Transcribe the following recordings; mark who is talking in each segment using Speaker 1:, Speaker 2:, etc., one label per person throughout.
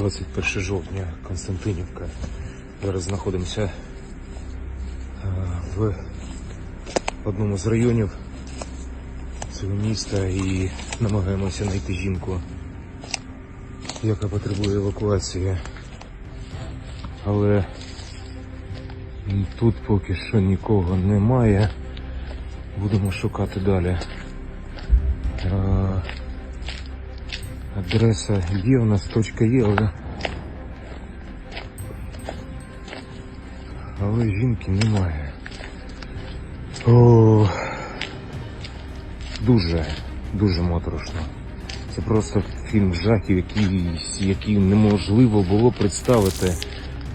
Speaker 1: 21 жовтня, Константинівка. Зараз знаходимося е, в одному з районів цього міста і намагаємося знайти жінку, яка потребує евакуації. Але тут поки що нікого немає. Будемо шукати далі. Адреса є, у нас точка є, але. Але жінки немає. О, дуже, дуже моторошно. Це просто фільм жахів, який, який неможливо було представити.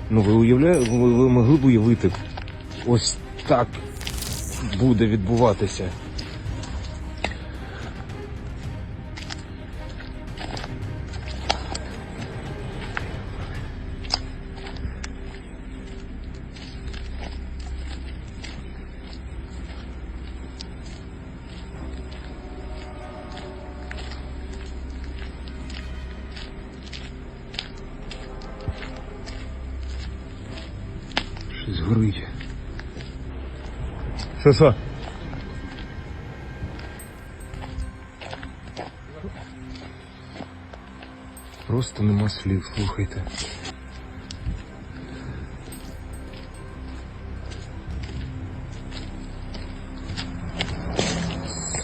Speaker 1: Ну ви уявляєте, ви могли б уявити, ось так буде відбуватися. Горить. Що що? Просто нема слів, слухайте.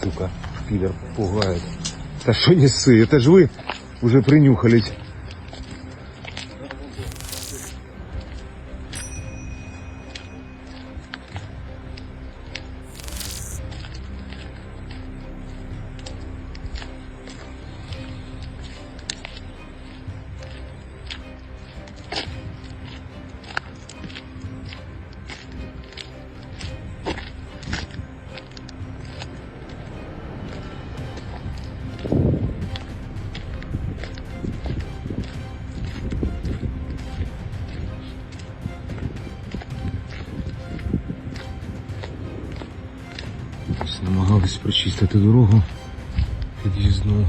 Speaker 1: Сука, пидор пугает. Да что не ссы, это же вы уже принюхались. Намагались прочистити дорогу під'їзну.